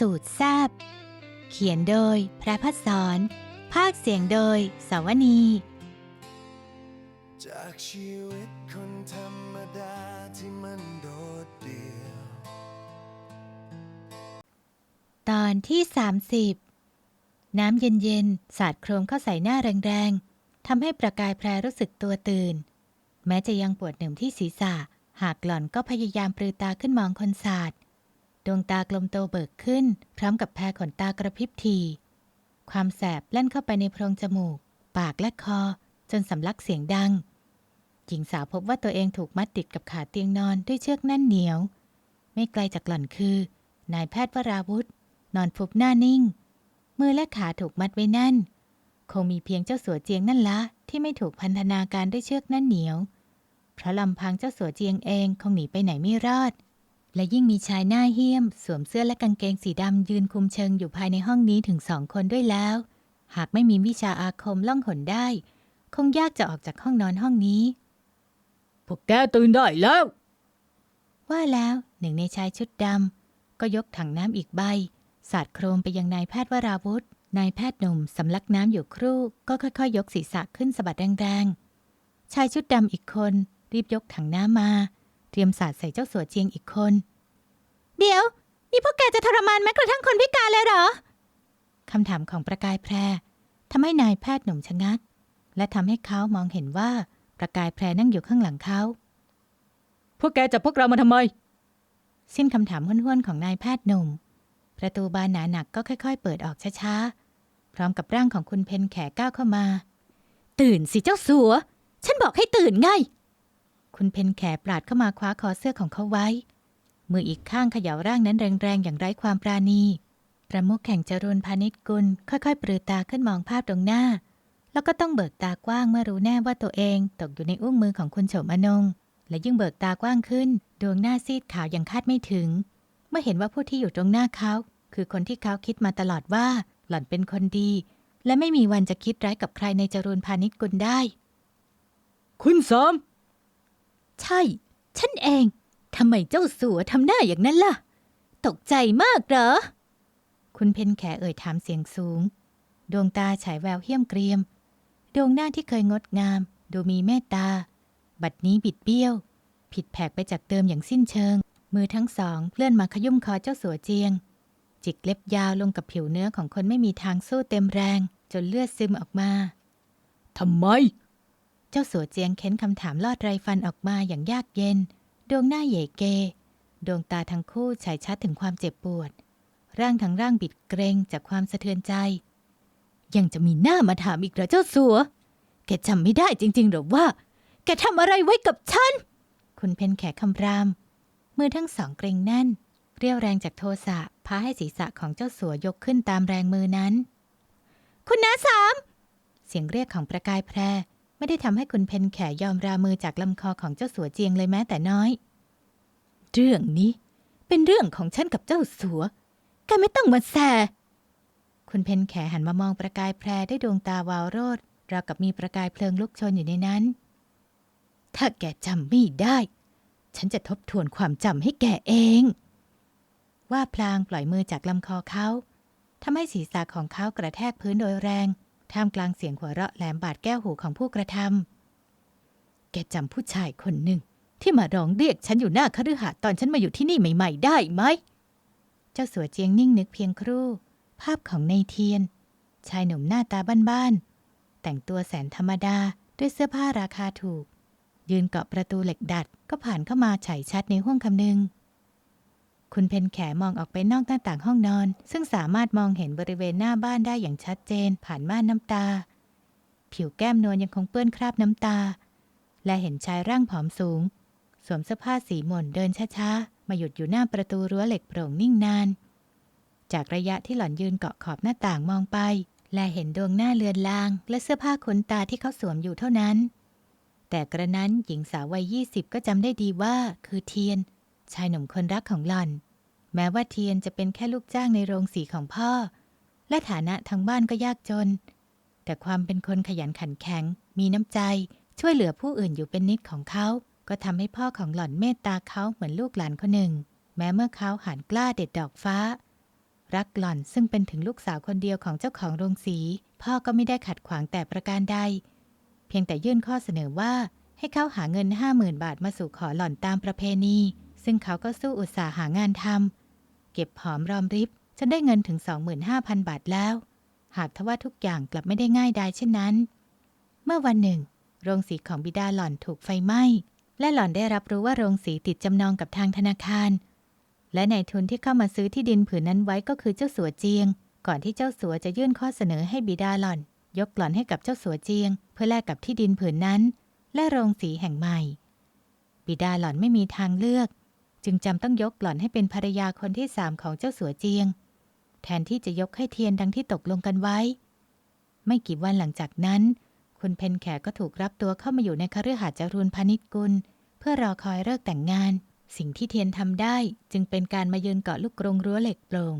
สูตรแซบเขียนโดยพระพัฒสอนภาคเสียงโดยสวนี จากชีวิตคนธรรมดาที่มันโดดเดี่ยว ตอนที่ 30 น้ำเย็นๆ สาดโครมเข้าใส่หน้าแรงๆ ทำให้ประกายแพรรู้สึกตัวตื่น แม้จะยังปวดหนึ่งที่ศีรษะ หากหล่อนก็พยายามปลือตาขึ้นมองคนสาด ดวงตากลมโตเบิกขึ้น พร้อมกับแพรขนตากระพริบทีความแสบแล่นเข้าไปในโพรงจมูก ปากและคอ จนสำลักเสียงดัง หญิงสาวพบว่าตัวเองถูกมัดติดกับขาเตียงนอนด้วยเชือกแน่นเหนียว ไม่ไกลจากหล่อนคือ นายแพทย์วราวุธ นอนฟุบหน้านิ่ง มือและขาถูกมัดไว้แน่น คงมีเพียงเจ้าสัวเจียงนั่นละ ที่ไม่ถูกพันธนาการด้วยเชือกแน่นเหนียว เพราะลำพังเจ้าสัวเจียงเองคงหนีไปไหนไม่รอด และยิ่งมีชายหน้าเหี้ยม สวมเสื้อและกางเกงสีดำยืนคุมเชิงอยู่ภายในห้องนี้ถึงสองคนด้วยแล้ว หากไม่มีวิชาอาคมล่องหนได้ คงยากจะออกจากห้องนอนห้องนี้พวกแกตื่นได้แล้ว ว่าแล้วหนึ่งในชายชุดดำก็ยกถังน้ำอีกใบ สาดโครมไปยังนายแพทย์วราวุธนายแพทย์หนุ่มสำลักน้ำอยู่ครู่ ก็ค่อยๆ ยกศีรษะขึ้นสะบัดแรงๆ ชายชุดดำอีกคนรีบยกถังน้ำมา เตรียมสาดใส่เจ้าสัวเจียงอีกคน เดี๋ยว นี่พวกแกจะทรมานแม้กระทั่งคนพิการเลยเหรอคำถามของประกายแพรทำให้นายแพทย์หนุ่มชะงักและทำให้เขามองเห็นว่าประกายแพรนั่งอยู่ข้างหลังเขาพวกแกจับพวกเรามาทำไม สิ้นคำถามห้วนๆของนายแพทย์หนุ่ม ประตูบานหนาหนักก็ค่อย ๆ เปิดออกช้าๆ พร้อมกับร่างของคุณเพนแขก้าวเข้ามา ตื่นสิเจ้าสัว ฉันบอกให้ตื่นไง คุณเพนแขปราดเข้ามาคว้าคอเสื้อของเขาไว้ มืออีกข้างเขย่าร่างนั้นแรงๆ อย่างไร้ความปราณีประมุขแข่งจรุนพาณิชกุล ค่อยๆ ปรือตาขึ้นมองภาพตรงหน้า แล้วก็ต้องเบิกตากว้างเมื่อรู้แน่ว่าตัวเองตกอยู่ในอุ้งมือของคุณโฉมอนง และยิ่งเบิกตากว้างขึ้น ดวงหน้าซีดขาวอย่างคาดไม่ถึง เมื่อเห็นว่าผู้ที่อยู่ตรงหน้าเขา คือคนที่เขาคิดมาตลอดว่า หล่อนเป็นคนดี และไม่มีวันจะคิดร้ายกับใครในจรูนพาณิชกุลได้ คุณสาม ใช่ ฉันเอง ทำไมเจ้าสัวทำหน้าอย่างนั้นล่ะ ตกใจมากเหรอ คุณเพนแขเอ่ยถามเสียงสูง ดวงตาฉายแววเหี้ยมเกรียม ดวงหน้าที่เคยงดงาม ดูมีเมตตา บัดนี้บิดเบี้ยว ผิดแผกไปจากเดิมอย่างสิ้นเชิง มือทั้งสองเลื่อนมาขยุ่มคอเจ้าสัวเจียง จิกเล็บยาวลงกับผิวเนื้อของคนไม่มีทางสู้เต็มแรง จนเลือดซึมออกมาทำไม เจ้าสัวเจียงเค้นคำถามลอดไรฟันออกมาอย่างยากเย็น ดวงหน้าเหย่เก ดวงตาทั้งคู่ฉายชัดถึงความเจ็บปวด ร่างทั้งร่างบิดเกรงจากความสะเทือนใจ ยังจะมีหน้ามาถามอีกเหรอเจ้าสัว แกจำไม่ได้จริงๆหรอว่า แกทำอะไรไว้กับฉัน คุณเพนแขกคำราม มือทั้งสองเกรงแน่น เรียวแรงจากโทสะพาให้ศีรษะของเจ้าสัวยกขึ้นตามแรงมือนั้น คุณน้าสาม เสียงเรียกของประกายแพร ไม่ได้ทำให้คุณเพนแขยอมรามือจากลำคอของเจ้าสัวเจียงเลยแม้แต่น้อย เรื่องนี้เป็นเรื่องของฉันกับเจ้าสัวแกไม่ต้องมาแสคุณเพนแขหันมามองประกายแพรได้ดวงตาวาวโรดราวกับมีประกายเพลิงลุกชนอยู่ในนั้น ถ้าแกจำไม่ได้ ฉันจะทบทวนความจำให้แกเอง ว่าพลางปล่อยมือจากลำคอเขาทำให้ศีรษะของเขากระแทกพื้นโดยแรง ท่ามกลางเสียงหัวเราะแหลมบาดแก้วหูของผู้กระทำแกจำผู้ชายคนหนึ่ง ที่มาร้องเรียกฉันอยู่หน้าคฤหาสน์ตอนฉันมาอยู่ที่นี่ใหม่ ๆ ได้ไหม เจ้าสัวเจียงนิ่งนึกเพียงครู่ ภาพของในเทียน ชายหนุ่มหน้าตาบ้านๆ แต่งตัวแสนธรรมดาด้วยเสื้อผ้าราคาถูก ยืนเกาะประตูเหล็กดัดก็ผ่านเข้ามาฉายชัดในห้องคำนึง คุณเพนแขมองออกไปนอกหน้าต่างห้องนอน ซึ่งสามารถมองเห็นบริเวณหน้าบ้านได้อย่างชัดเจน ผ่านม่านน้ำตา ผิวแก้มนวลยังคงเปื้อนคราบน้ำตา และเห็นชายร่างผอมสูง สวมเสื้อผ้าสีหม่นเดินช้าๆ มาหยุดอยู่หน้าประตูรั้วเหล็กโปร่งนิ่งนาน จากระยะที่หล่อนยืนเกาะขอบหน้าต่างมองไป และเห็นดวงหน้าเลือนลาง และเสื้อผ้าขนตาที่เขาสวมอยู่เท่านั้น แต่กระนั้นหญิงสาววัยยี่สิบก็จำได้ดีว่าคือเทียน ชายหนุ่มคนรักของหล่อน แม้ว่าเทียนจะเป็นแค่ลูกจ้างในโรงสีของพ่อ และฐานะทางบ้านก็ยากจน แต่ความเป็นคนขยันขันแข็ง มีน้ำใจ ช่วยเหลือผู้อื่นอยู่เป็นนิดของเขา ก็ทำให้พ่อของหล่อนเมตตาเขาเหมือนลูกหลานคนหนึ่ง แม้เมื่อเขาหันกล้าเด็ดดอกฟ้า รักหล่อนซึ่งเป็นถึงลูกสาวคนเดียวของเจ้าของโรงสี พ่อก็ไม่ได้ขัดขวางแต่ประการใด เพียงแต่ยื่นข้อเสนอว่าให้เขาหาเงินห้าหมื่นบาทมาสู่ขอหล่อนตามประเพณี ซึ่งเขาก็สู้อุตสาหางานทำเก็บหอมรอมริบจนได้เงินถึง 25,000 บาทแล้ว หากทว่าทุกอย่างกลับไม่ได้ง่ายดายเช่นนั้น เมื่อวันหนึ่ง โรงสีของบิดาหล่อนถูกไฟไหม้ และหล่อนได้รับรู้ว่าโรงสีติดจำนองกับทางธนาคาร และนายทุนที่เข้ามาซื้อที่ดินผืนนั้นไว้ก็คือเจ้าสัวเจียง ก่อนที่เจ้าสัวจะยื่นข้อเสนอให้บิดาหล่อน ยกหล่อนให้กับเจ้าสัวเจียง เพื่อแลกกับที่ดินผืนนั้น และโรงสีแห่งใหม่ บิดาหล่อนไม่มีทางเลือก จึงจำต้องยกหล่อนให้เป็นภรรยาคนที่สามของเจ้าสัวเจียง แทนที่จะยกให้เทียนดังที่ตกลงกันไว้ ไม่กี่วันหลังจากนั้น คุณเพนแขก็ถูกรับตัวเข้ามาอยู่ในคฤหาสน์จรูนพาณิชกุล เพื่อรอคอยเลิกแต่งงาน สิ่งที่เทียนทำได้ จึงเป็นการมายืนเกาะลูกกรงรั้วเหล็กโปร่ง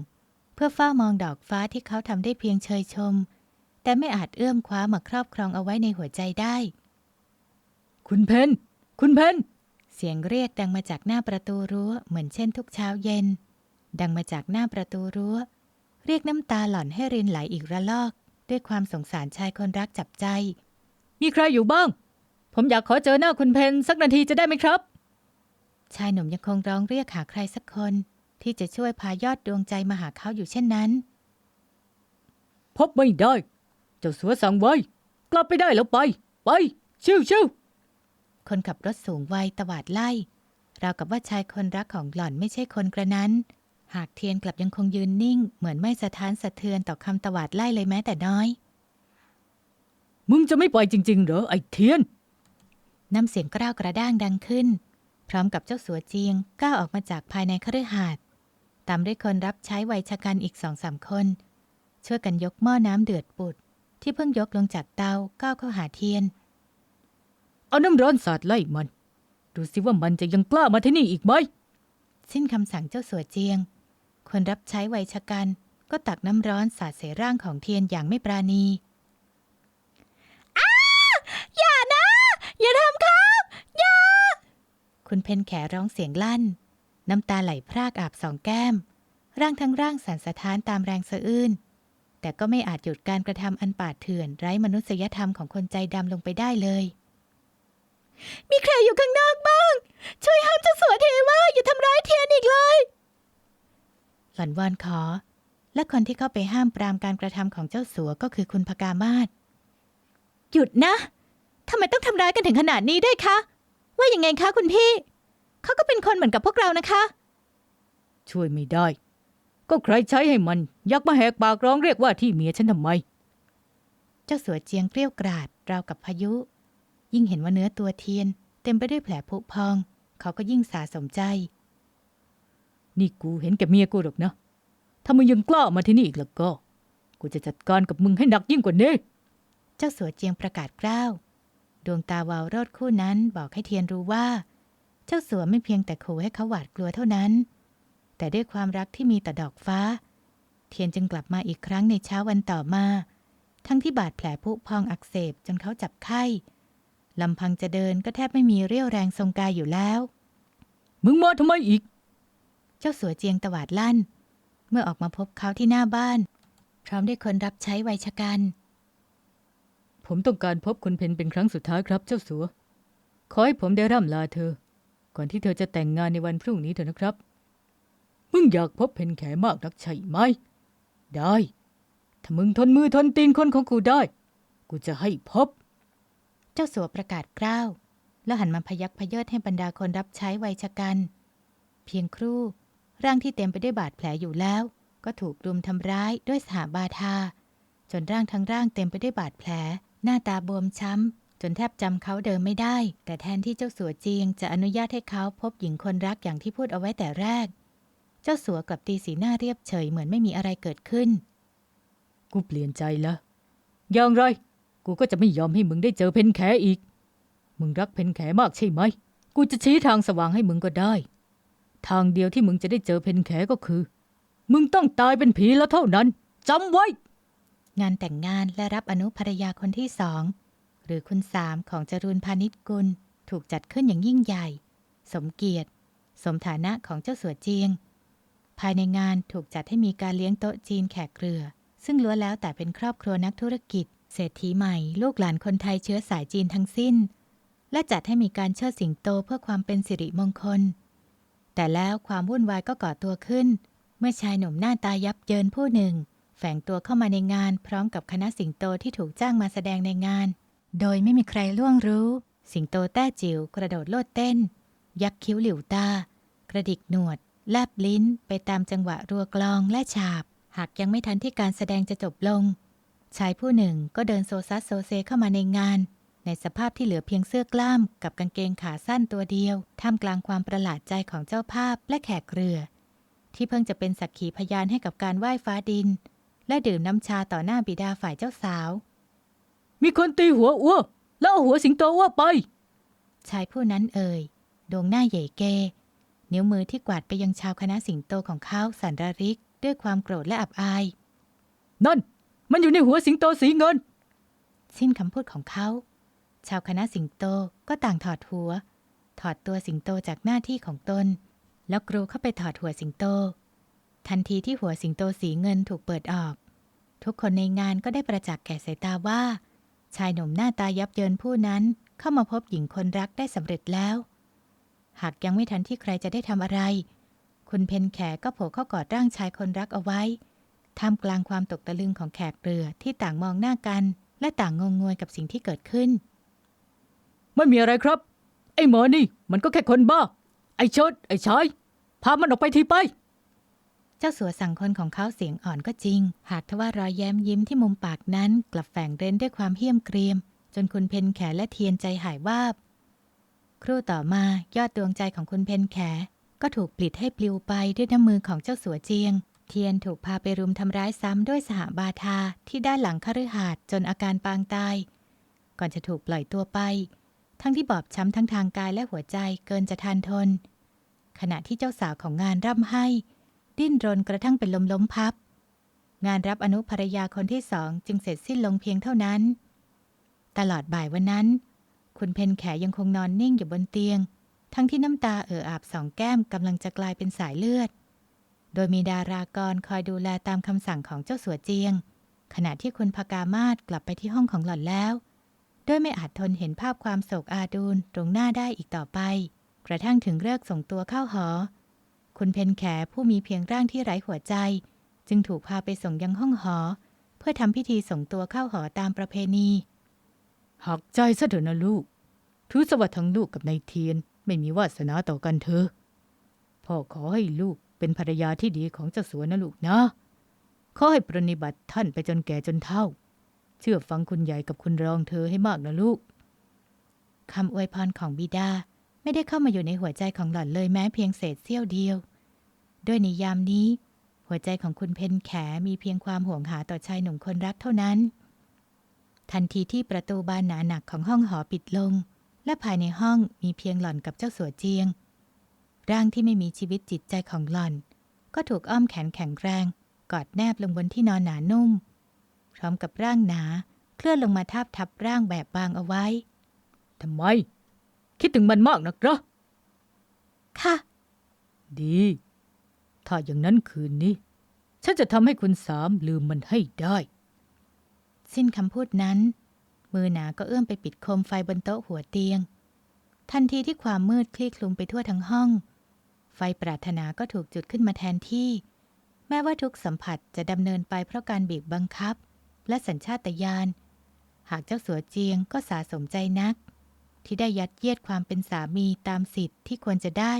เพื่อเฝ้ามองดอกฟ้าที่เขาทำได้เพียงเชยชม แต่ไม่อาจเอื้อมคว้ามาครอบครองเอาไว้ในหัวใจได้ คุณเพนคุณเพน เสียงเรียกดังมาจากหน้าประตูรั้วเหมือนเช่นทุกเช้าเย็น ดังมาจากหน้าประตูรั้ว เรียกน้ำตาหล่อนให้รินไหลอีกระลอก ด้วยความสงสารชายคนรักจับใจ มีใครอยู่บ้าง ผมอยากขอเจอหน้าคุณเพนสักนาทีจะได้ไหมครับ ชายหนุ่มยังคงร้องเรียกหาใครสักคน ที่จะช่วยพายอดดวงใจมาหาเขาอยู่เช่นนั้น พบไม่ได้ เจ้าสัวสั่งไว้ กลับไปได้แล้วไป ไป ชิวชิว คนขับรถสูงวัยตวาดไล่ราวกับว่าชายคนรักของหล่อนไม่ใช่คนกระนั้น หากเทียนกลับยังคงยืนนิ่ง เหมือนไม่สะท้านสะเทือนต่อคำตวาดไล่เลยแม้แต่น้อย มึงจะไม่ไปจริง ๆ เหรอไอ้เทียน น้ำเสียงกร้าวกระด้างดังขึ้น พร้อมกับเจ้าสัวเจียงก้าวออกมาจากภายในคฤหาสน์ตามด้วยคนรับใช้วัยชะกันอีกสองสามคน ช่วยกันยกหม้อน้ำเดือดปุดที่เพิ่งยกลงจากเตาก้าวเข้าหาเทียน เอาน้ำร้อนสาดไล่มัน ดูสิว่ามันจะยังกล้ามาที่นี่อีกไหม สิ้นคำสั่งเจ้าสัวเจียง คนรับใช้วัยชะกัน ก็ตักน้ำร้อนสาดใส่ร่างของเทียนอย่างไม่ปราณีอย่านะ อย่าทำเขาอย่า คุณเพนแขร้องเสียงลั่น น้ำตาไหลพรากอาบสองแก้ม ร่างทั้งร่างสั่นสะท้านตามแรงสะอื้นแต่ก็ไม่อาจหยุดการกระทำอันป่าดเถื่อนไร้มนุษยธรรมของคนใจดำลงไปได้เลย มีใครอยู่ข้างนอกบ้าง ช่วยห้ามเจ้าสัวเทว่าอย่าทำร้ายเทียนอีกเลย หล่อนวอนขอ และคนที่เข้าไปห้ามปรามการกระทำของเจ้าสัวก็คือคุณพกามาศหยุดนะทำไมต้องทำร้ายกันถึงขนาดนี้ด้วยคะ ว่ายังไงคะคุณพี่ เขาก็เป็นคนเหมือนกับพวกเรานะคะ ช่วยไม่ได้ ก็ใครใช้ให้มันอยากมาแหกปากร้องเรียกว่าที่เมียฉันทำไม เจ้าสัวเจียงเกรี้ยวกราดราวกับพายุ ยิ่งเห็นว่าเนื้อตัวเทียน เต็มไปด้วยแผลผุพอง เขาก็ยิ่งสาสมใจ นี่กูเห็นแกเมียกูหรอกนะ ถ้ามึงยังกล้ามาที่นี่อีกแล้วก็ กูจะจัดการกับมึงให้หนักยิ่งกว่านี้ เจ้าสัวเจียงประกาศกล้าว ดวงตาวาวโรดคู่นั้นบอกให้เทียนรู้ว่า เจ้าสัวไม่เพียงแต่ขู่ให้เขาหวาดกลัวเท่านั้น แต่ด้วยความรักที่มีต่อดอกฟ้า เทียนจึงกลับมาอีกครั้งในเช้าวันต่อมา ทั้งที่บาดแผลผุพองอักเสบจนเขาจับไข้ ลำพังจะเดินก็แทบไม่มีเรี่ยวแรงทรงกายอยู่แล้ว มึงมาทำไมอีก เจ้าสัวเจียงตวาดลั่น เมื่อออกมาพบเขาที่หน้าบ้าน พร้อมด้วยคนรับใช้วัยชะกัน ผมต้องการพบคุณเพนเป็นครั้งสุดท้ายครับเจ้าสัว ขอให้ผมได้ร่ำลาเธอ ก่อนที่เธอจะแต่งงานในวันพรุ่งนี้เถอะนะครับ มึงอยากพบเพนแขมากนักใช่ไหม ได้ ถ้ามึงทนมือทนตีนคนของกูได้ กูจะให้พบ เจ้าสัวประกาศกล้าว แล้วหันมาพยักพยเยิดให้บรรดาคนรับใช้วัยชะกัน เพียงครู่ ร่างที่เต็มไปด้วยบาดแผลอยู่แล้ว ก็ถูกรุมทำร้ายด้วยสหาบาทา จนร่างทั้งร่างเต็มไปด้วยบาดแผล หน้าตาบวมช้ำ จนแทบจำเขาเดิมไม่ได้ แต่แทนที่เจ้าสัวเจียงจะอนุญาตให้เขาพบหญิงคนรักอย่างที่พูดเอาไว้แต่แรก เจ้าสัวกลับตีสีหน้าเรียบเฉยเหมือนไม่มีอะไรเกิดขึ้น กูเปลี่ยนใจล้วอย่างไร กูก็จะไม่ยอมให้มึงได้เจอเพนแขอีก มึงรักเพนแขมากใช่ไหม กูจะชี้ทางสว่างให้มึงก็ได้ ทางเดียวที่มึงจะได้เจอเพนแขก็คือ มึงต้องตายเป็นผีแล้วเท่านั้นจำไว้ งานแต่งงานและรับอนุภรรยาคนที่สองหรือคุณสามของจรูนพาณิชกุลถูกจัดขึ้นอย่างยิ่งใหญ่ สมเกียรติ สมฐานะของเจ้าสัวเจียง ภายในงานถูกจัดให้มีการเลี้ยงโต๊ะจีนแขกเรือ ซึ่งล้วนแล้วแต่เป็นครอบครัวนักธุรกิจ เศรษฐีใหม่ ลูกหลานคนไทยเชื้อสายจีนทั้งสิ้น และจัดให้มีการเชิดสิงโตเพื่อความเป็นสิริมงคล แต่แล้วความวุ่นวายก็ก่อตัวขึ้น เมื่อชายหนุ่มหน้าตายับเยินผู้หนึ่ง แฝงตัวเข้ามาในงานพร้อมกับคณะสิงโตที่ถูกจ้างมาแสดงในงาน โดยไม่มีใครล่วงรู้ สิงโตแต้จิ๋วกระโดดโลดเต้น ยักคิ้วหลิวตา กระดิกหนวดแลบลิ้นไปตามจังหวะรัวกลองและฉาบ หากยังไม่ทันที่การแสดงจะจบลง ชายผู้หนึ่งก็เดินโซซัสโซเซเข้ามาในงาน ในสภาพที่เหลือเพียงเสื้อกล้ามกับกางเกงขาสั้นตัวเดียว ท่ามกลางความประหลาดใจของเจ้าภาพและแขกเรือ ที่เพิ่งจะเป็นสักขีพยานให้กับการไหว้ฟ้าดิน และดื่มน้ำชาต่อหน้าบิดาฝ่ายเจ้าสาว มีคนตีหัวอ้วแล้วเอาหัวสิงโตอ้วไป ชายผู้นั้นเอ่ยดวงหน้าเหย่เก นิ้วมือที่กวาดไปยังชาวคณะสิงโตของเขาสันระริก ด้วยความโกรธและอับอาย นั่น มันอยู่ในหัวสิงโตสีเงิน สิ้นคำพูดของเขา ชาวคณะสิงโตก็ต่างถอดหัว ถอดตัวสิงโตจากหน้าที่ของตน แล้วกรูเข้าไปถอดหัวสิงโต ทันทีที่หัวสิงโตสีเงินถูกเปิดออก ทุกคนในงานก็ได้ประจักษ์แก่สายตาว่า ชายหนุ่มหน้าตายับเยินผู้นั้นเข้ามาพบหญิงคนรักได้สำเร็จแล้ว หากยังไม่ทันที่ใครจะได้ทำอะไร คุณเพนแขก็โผล่เข้ากอดร่างชายคนรักเอาไว้ ท่ามกลางความตกตะลึงของแขกเรือที่ต่างมองหน้ากัน และต่างงงงวยกับสิ่งที่เกิดขึ้น ไม่มีอะไรครับ ไอ้หมอนี่ มันก็แค่คนบ้า ไอ้ชด ไอ้ชายพามันออกไปทีไป เจ้าสัวสั่งคนของเขาเสียงอ่อนก็จริง หากทว่ารอยแย้มยิ้มที่มุมปากนั้น กลับแฝงเร้นด้วยความเหี้ยมเกรียม จนคุณเพนแขและเทียนใจหายวาบ ครู่ต่อมายอดดวงใจของคุณเพนแขก็ถูกปลิดให้ปลิวไปด้วยน้ำมือของเจ้าสัวเจียง เทียนถูกพาไปรุมทำร้ายซ้ำด้วยสหบาทาที่ด้านหลังคฤหาสน์จนอาการปางตาย ก่อนจะถูกปล่อยตัวไป ทั้งที่บอบช้ำทั้งทางกายและหัวใจเกินจะทานทน ขณะที่เจ้าสาวของงานร่ำให้ ดิ้นรนกระทั่งเป็นลมล้มพับ งานรับอนุภรรยาคนที่สองจึงเสร็จสิ้นลงเพียงเท่านั้น ตลอดบ่ายวันนั้น คุณเพนแขยังคงนอนนิ่งอยู่บนเตียง ทั้งที่น้ำตาเอ่ออาบสองแก้มกำลังจะกลายเป็นสายเลือด โดยมีดารากรคอยดูแลตามคำสั่งของเจ้าสัวเจียง ขณะที่คุณพกามาศกลับไปที่ห้องของหล่อนแล้ว ด้วยไม่อาจทนเห็นภาพความโศกอาดูลตรงหน้าได้อีกต่อไป กระทั่งถึงเลิกส่งตัวเข้าหอ คุณเพนแขผู้มีเพียงร่างที่ไร้หัวใจ จึงถูกพาไปส่งยังห้องหอ เพื่อทำพิธีส่งตัวเข้าหอตามประเพณีหักใจซะเถอะนะลูกถือสวัสดิ์ทั้งลูกกับนายเทียน ไม่มีวาสนาต่อกันเธอะพ่อขอให้ลูก เป็นภรรยาที่ดีของเจ้าสัวนะลูกนะขอให้ปรนนิบัติท่านไปจนแก่จนเฒ่า เชื่อฟังคุณใหญ่กับคุณรองเธอให้มากนะลูกคำอวยพรของบิดาไม่ได้เข้ามาอยู่ในหัวใจของหล่อนเลยแม้เพียงเศษเสี้ยวเดียว ด้วยในยามนี้ หัวใจของคุณเพนแขมีเพียงความห่วงหาต่อชายหนุ่มคนรักเท่านั้น ทันทีที่ประตูบานหนาหนักของห้องหอปิดลง และภายในห้องมีเพียงหล่อนกับเจ้าสัวเจียง ร่างที่ไม่มีชีวิตจิตใจของหล่อน ก็ถูกอ้อมแขนแข็งแรง กอดแนบลงบนที่นอนหนานุ่ม พร้อมกับร่างหนา เคลื่อนลงมาทาบทับร่างแบบบางเอาไว้ทำไม คิดถึงมันมากนักเหรอค่ะ ดี ถ้าอย่างนั้นคืนนี้ ฉันจะทำให้คุณสามลืมมันให้ได้ สิ้นคำพูดนั้น มือหนาก็เอื้อมไปปิดโคมไฟบนโต๊ะหัวเตียง ทันทีที่ความมืดคลี่คลุมไปทั่วทั้งห้องไฟปรารถนาก็ถูกจุดขึ้นมาแทนที่ แม้ว่าทุกสัมผัสจะดำเนินไปเพราะการบีบบังคับ และสัญชาตญาณหากเจ้าสัวเจียงก็สาสมใจนัก ที่ได้ยัดเยียดความเป็นสามีตามสิทธิ์ที่ควรจะได้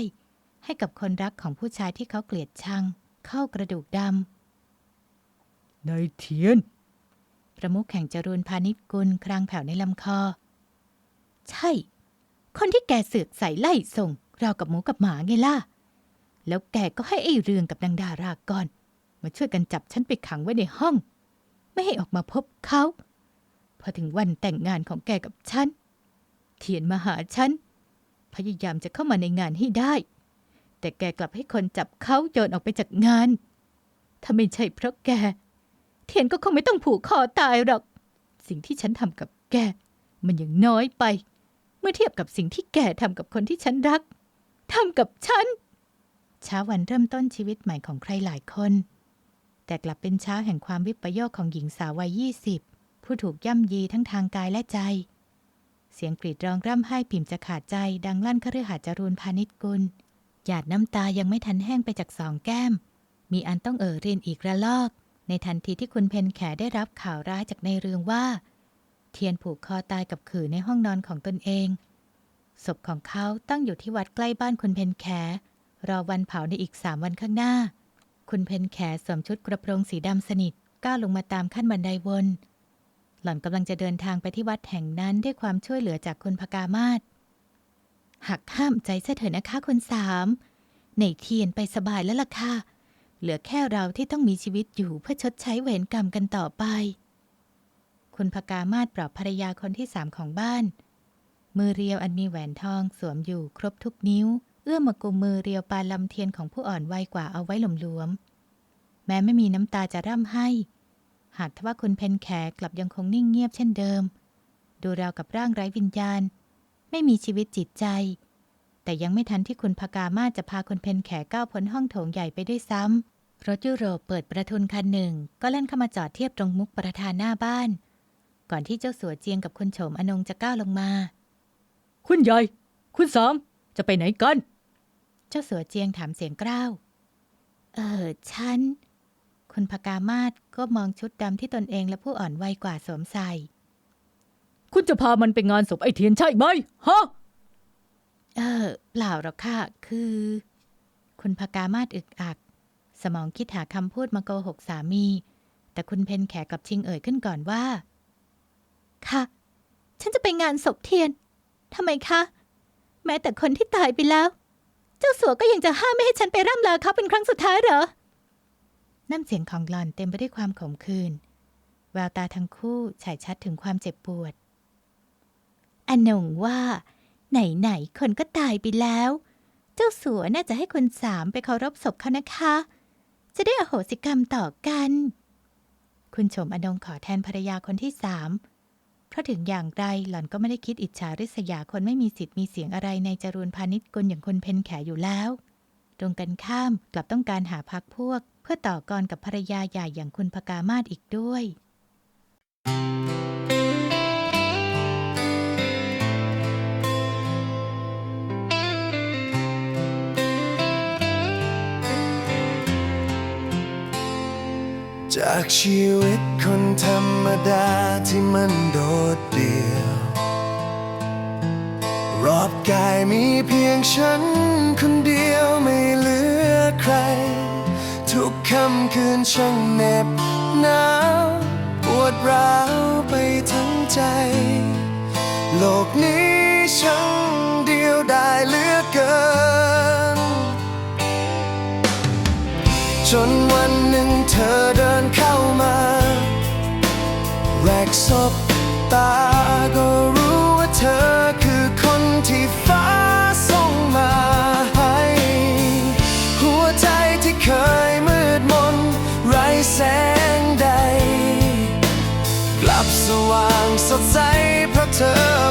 ให้กับคนรักของผู้ชายที่เขาเกลียดชัง เข้ากระดูกดำนายเทียน ประมุขแห่งจรูนพาณิชกุลครางแผ่วในลำคอ ใช่ คนที่แกเสือกใส่ไล่ส่ง เราวกับหมูกับหมาไงล่ะ แล้วแกก็ให้ไอ้เรืองกับนางดารากรมาช่วยกันจับฉันไปขังไว้ในห้อง ไม่ให้ออกมาพบเขา พอถึงวันแต่งงานของแกกับฉัน เทียนมาหาฉัน พยายามจะเข้ามาในงานให้ได้ แต่แกกลับให้คนจับเขาโยนออกไปจากงาน ถ้าไม่ใช่เพราะแก เทียนก็คงไม่ต้องผูกคอตายหรอก สิ่งที่ฉันทำกับแก มันยังน้อยไป เมื่อเทียบกับสิ่งที่แกทำกับคนที่ฉันรักทำกับฉัน เช้าวันเริ่มต้นชีวิตใหม่ของใครหลายคน แต่กลับเป็นเช้าแห่งความวิปโยคของหญิงสาววัยยี่สิบผู้ถูกย่ำยีทั้งทางกายและใจ เสียงกรีดร้องร่ำไห้ปิ่มจะขาดใจ ดังลั่นคฤหาสน์จรูนพาณิชกุล หยาดน้ำตายังไม่ทันแห้งไปจากสองแก้ม มีอันต้องเอ่อรินอีกระลอก ในทันทีที่คุณเพนแขได้รับข่าวร้ายจากในเรืองว่า เทียนผูกคอตายกับขื่อในห้องนอนของตนเอง ศพของเขาตั้งอยู่ที่วัดใกล้บ้านคุณเพนแข รอวันเผาในอีกสามวันข้างหน้า คุณเพนแขสวมชุดกระโปรงสีดำสนิทก้าวลงมาตามขั้นบันไดวน หล่อนกำลังจะเดินทางไปที่วัดแห่งนั้นด้วยความช่วยเหลือจากคุณพกามาศหักห้ามใจเสถอะนะคะคุณสามในเทียนไปสบายแล้วล่ะค่ะ เหลือแค่เราที่ต้องมีชีวิตอยู่เพื่อชดใช้เวรกรรมกันต่อไป คุณพกามาศปลอบภรรยาคนที่สามของบ้าน มือเรียวอันมีแหวนทองสวมอยู่ครบทุกนิ้ว เอื้อมมากุมมือเรียวปานลำเทียนของผู้อ่อนวัยกว่าเอาไว้หลวมๆแม้ไม่มีน้ำตาจะร่ำให้ หากทว่าคุณเพนแขกลับยังคงนิ่งเงียบเช่นเดิม ดูราวกับร่างไร้วิญญาณ ไม่มีชีวิตจิตใจ แต่ยังไม่ทันที่คุณพกามาจะพาคุณเพนแขก้าวพ้นห้องโถงใหญ่ไปด้วยซ้ำรถยุโรปเปิดประทุนคันหนึ่ง ก็เล่นเข้ามาจอดเทียบตรงมุกประธานหน้าบ้าน ก่อนที่เจ้าสัวเจียงกับคุณโฉมอนงจะก้าวลงมา คุณใหญ่ คุณสามจะไปไหนกัน เจ้าสัวเจียงถามเสียงกล้าว เออ ฉัน คุณพกามาศก็มองชุดดำที่ตนเองและผู้อ่อนวัยกว่าสวมใส่ คุณจะพามันไปงานศพไอเทียนใช่ไหม ฮะ เออ เปล่าหรอกค่ะ คือ คุณพกามาศอึกอัก สมองคิดหาคำพูดมาโกหกสามี แต่คุณเพนแขกกลับชิงเอ่ยขึ้นก่อนว่า ค่ะ ฉันจะไปงานศพเทียนทำไมคะ แม้แต่คนที่ตายไปแล้ว เจ้าสัวก็ยังจะห้ามไม่ให้ฉันไปร่ำลาเขาเป็นครั้งสุดท้ายเหรอ น้ำเสียงของหล่อนเต็มไปด้วยความขมขื่น แววตาทั้งคู่ฉายชัดถึงความเจ็บปวด อนนงว่า ไหนๆคนก็ตายไปแล้ว เจ้าสัวน่าจะให้คนสามไปเคารพศพเขานะคะ จะได้อโหสิกรรมต่อกัน คุณชมอนงขอแทนภรรยาคนที่สาม เพราะถึงอย่างไรหล่อนก็ไม่ได้คิดอิจฉาริษยาคนไม่มีสิทธิ์มีเสียงอะไรในจรูนพาณิชย์กลอย่างคนเพนแขอยู่แล้ว ตรงกันข้ามกลับต้องการหาพักพวก เพื่อต่อกรกับภรรยาใหญ่อย่างคุณพกามาศอีกด้วย จากชีวิตคนธรรมดาที่มันโดดเดี่ยว รอบกายมีเพียงฉันคนเดียวไม่เหลือใคร ทุกค่ำคืนช่างเหน็บหนาวปวดร้าวไปทั้งใจ โลกนี้ช่างเดียวดายเหลือเกิน จนวันหนึ่งเธอเดินเข้ามา แรกสบตาก็รู้ว่าเธอคือคนที่ฟ้าส่งมาให้ หัวใจที่เคยมืดมนไร้แสงใด กลับสว่างสดใสเพราะเธอ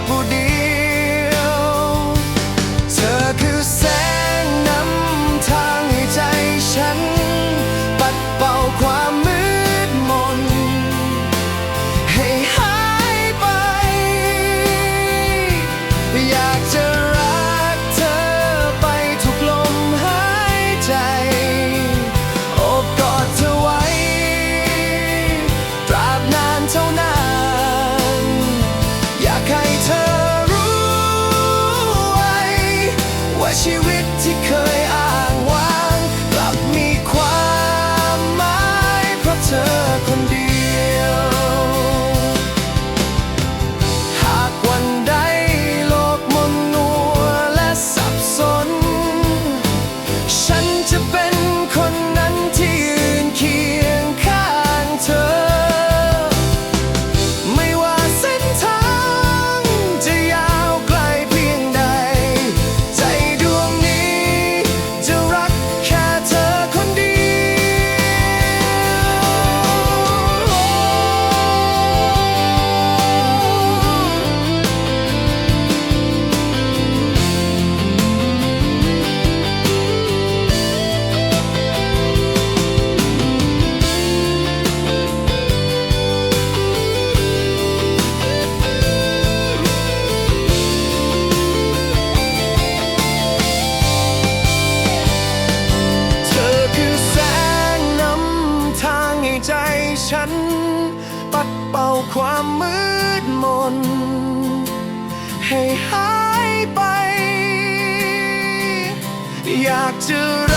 อ